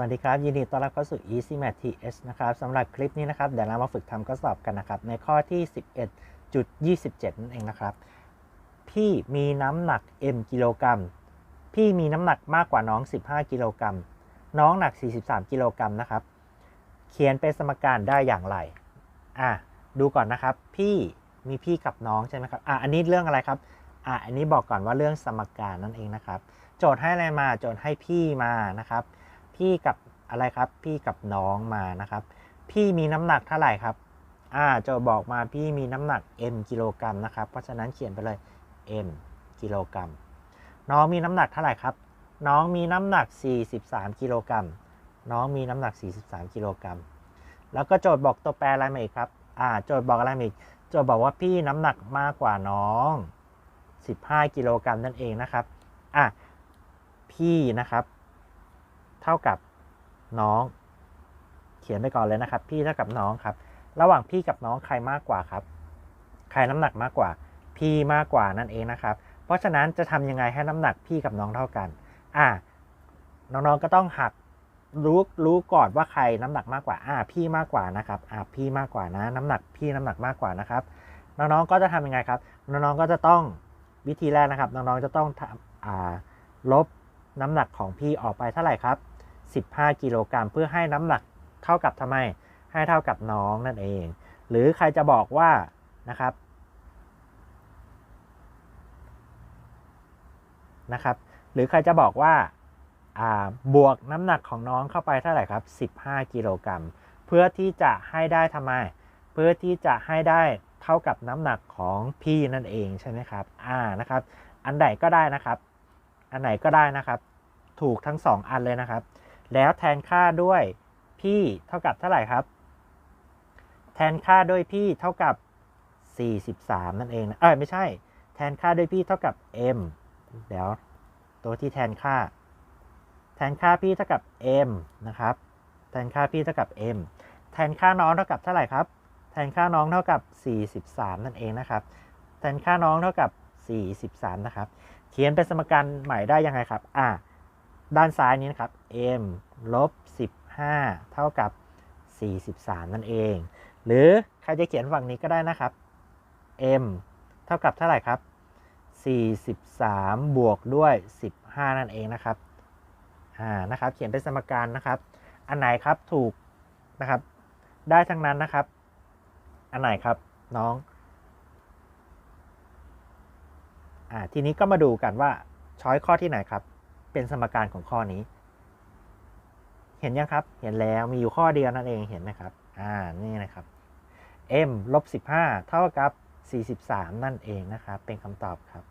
วัสดีครับ ยินดีต้อนรับเข้าสู่ Easy Math TS นะครับสำหรับคลิปนี้นะครับ เดี๋ยวเรามาฝึกทำข้อสอบกันนะครับ ในข้อที่ 11.27 นั่นเองนะครับ พี่มีน้ำหนัก m กิโลกรัม พี่มีน้ำหนักมากกว่าน้อง 15 กิโลกรัม น้องหนัก 43 กิโลกรัมนะครับ เขียนเป็นสมการได้อย่างไร อะ ดูก่อนนะครับ พี่มีพี่กับน้องใช่ไหมครับ อะ อันนี้เรื่องอะไรครับ อะ อันนี้บอกก่อนว่าเรื่องสมการนั่นเองนะครับ โจทย์ให้อะไรมา โจทย์ให้พี่มานะครับ พี่กับอะไรครับ พี่กับน้องมานะครับ พี่มีน้ำหนักเท่าไหร่ครับ อ่าโจทย์บอกมาพี่มีน้ำหนัก m กิโลกรัมนะครับ เพราะฉะนั้นเขียนไปเลย m กิโลกรัม น้องมีน้ำหนักเท่าไหร่ครับ น้องมีน้ำหนัก 43 กิโลกรัม น้องมีน้ำหนัก 43 กิโลกรัม แล้วก็โจทย์บอกตัวแปรอะไรมาอีกครับ อ่า โจทย์บอกอะไรมาอีก โจทย์บอกว่าพี่น้ำหนักมากกว่าน้อง 15 กิโลกรัมนั่นเองนะครับ อะ พี่นะครับ ท่ากับน้อง เขียนไปก่อนเลยนะครับ พี่เท่ากับน้องครับ ระหว่างพี่กับน้องใครมากกว่าครับ ใครน้ำหนักมากกว่า พี่มากกว่านั่นเองนะครับ เพราะฉะนั้นจะทำยังไงให้น้ำหนักพี่กับน้องเท่ากัน อ่าน้องๆก็ต้องหักรู้รู้ก่อนว่าใครน้ำหนักมากกว่า อ่า พี่มากกว่านะครับอ่าพี่มากกว่านะ น้ำหนักพี่น้ำหนักมากกว่านะครับ น้องๆก็จะทำยังไงครับ น้องๆก็จะต้องวิธีแรกนะครับ น้องๆจะต้องทำอ่าลบน้ำหนักของพี่ออกไปเท่าไหร่ครับ 15 กิโลกรัมเพื่อให้น้ำหนักเท่ากับทำไม ให้เท่ากับน้องนั่นเอง หรือใครจะบอกว่านะครับนะครับ หรือใครจะบอกว่าบวกน้ำหนักของน้องเข้าไปเท่าไหร่ครับ 15 กิโลกรัม เพื่อที่จะให้ได้ทำไม เพื่อที่จะให้ได้เท่ากับน้ำหนักของพี่นั่นเองใช่ไหมครับ อ่า นะครับ อันไหนก็ได้นะครับ อันไหนก็ได้นะครับ ถูกทั้ง 2 อันเลยนะครับ แล้วแทนค่าด้วยพี่เท่ากับเท่าไหร่ครับ แทนค่าด้วยพี่เท่ากับ 43 นั่นเองนะเออไม่ใช่ แทนค่าด้วยพี่เท่ากับ m เดี๋ยวตัวที่แทนค่า แทนค่าพี่เท่ากับ m นะครับ แทนค่าพี่เท่ากับ m แทนค่าน้องเท่ากับเท่าไหร่ครับ แทนค่าน้องเท่ากับ 43 นั่นเองนะครับ แทนค่าน้องเท่ากับ 43 นะครับ เขียนเป็นสมการใหม่ได้ยังไงครับ อ่า ด้านซ้ายนี้นะครับ m ลบ 15 เท่ากับ 43 นั่นเอง หรือใครจะเขียนฝั่งนี้ก็ได้นะครับ m เท่ากับเท่าไหร่ครับ 43 บวกด้วย 15 นั่นเองนะครับ อ่า นะครับ เขียนเป็นสมการนะครับ อันไหนครับถูกนะครับ ได้ทั้งนั้นนะครับ อันไหนครับน้อง อ่า ทีนี้ก็มาดูกันว่าช้อยข้อที่ไหนครับ เป็นสมการของข้อนี้ เห็นยังครับ เห็นแล้วมีอยู่ข้อเดียวนั่นเองเห็นไหมครับ อ่า นี่นะครับ m ลบ15 เท่ากับ 43 นั่นเองนะครับ เป็นคำตอบครับ